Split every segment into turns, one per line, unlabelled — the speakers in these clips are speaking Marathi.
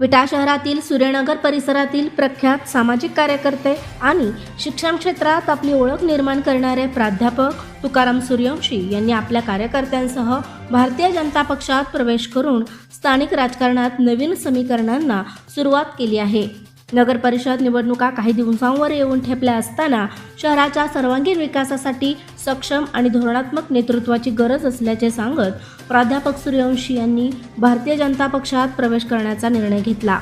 विटा शहरातील सूर्यनगर परिसरातील प्रख्यात सामाजिक कार्यकर्ते आणि शिक्षण क्षेत्रात आपली ओळख निर्माण करणारे प्राध्यापक तुकाराम सूर्यवंशी यांनी आपल्या कार्यकर्त्यांसह भारतीय जनता पक्षात प्रवेश करून स्थानिक राजकारणात नवीन समीकरणांना सुरुवात केली आहे. नगर परिषद निवडणुका काही दिवसांवर येऊन ठेपल्या असताना शहराच्या सर्वांगीण विकासासाठी सक्षम आणि धोरणात्मक नेतृत्वाची गरज असल्याचे सांगत प्राध्यापक सूर्यवंशी यांनी भारतीय जनता पक्षात प्रवेश करण्याचा निर्णय घेतला.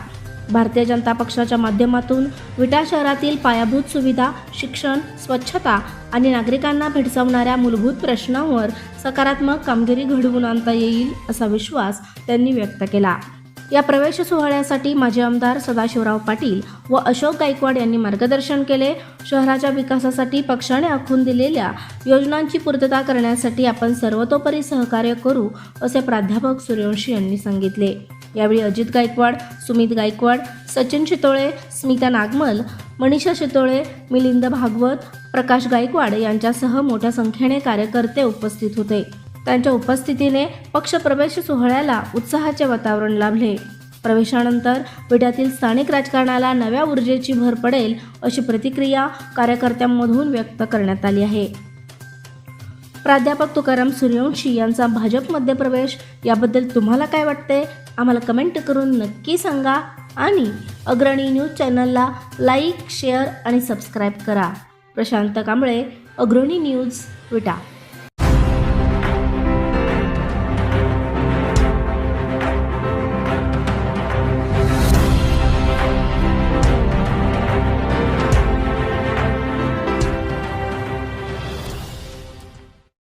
भारतीय जनता पक्षाच्या माध्यमातून विटा शहरातील पायाभूत सुविधा शिक्षण स्वच्छता आणि नागरिकांना भेडसावणाऱ्या मूलभूत प्रश्नांवर सकारात्मक कामगिरी घडवून आणता येईल असा विश्वास त्यांनी व्यक्त केला. या प्रवेश सोहळ्यासाठी माजी आमदार सदाशिवराव पाटील व अशोक गायकवाड यांनी मार्गदर्शन केले. शहराच्या विकासासाठी पक्षाने आखून दिलेल्या योजनांची पूर्तता करण्यासाठी आपण सर्वतोपरी सहकार्य करू असे प्राध्यापक सूर्यवंशी यांनी सांगितले. यावेळी अजित गायकवाड सुमित गायकवाड सचिन शितोळे स्मिता नागमल मनीषा शितोळे मिलिंद भागवत प्रकाश गायकवाड यांच्यासह मोठ्या संख्येने कार्यकर्ते उपस्थित होते. त्यांच्या उपस्थितीने पक्षप्रवेश सोहळ्याला उत्साहाचे वातावरण लाभले. प्रवेशानंतर विड्यातील स्थानिक राजकारणाला नव्या ऊर्जेची भर पडेल अशी प्रतिक्रिया कार्यकर्त्यांमधून व्यक्त करण्यात आली आहे. प्राध्यापक तुकाराम सूर्यवंशी यांचा भाजपमध्ये प्रवेश याबद्दल तुम्हाला काय वाटते? आम्हाला कमेंट करून नक्की सांगा आणि अग्रणी न्यूज चॅनलला लाईक शेअर आणि सबस्क्राईब करा. प्रशांत कांबळे अग्रणी न्यूज विटा.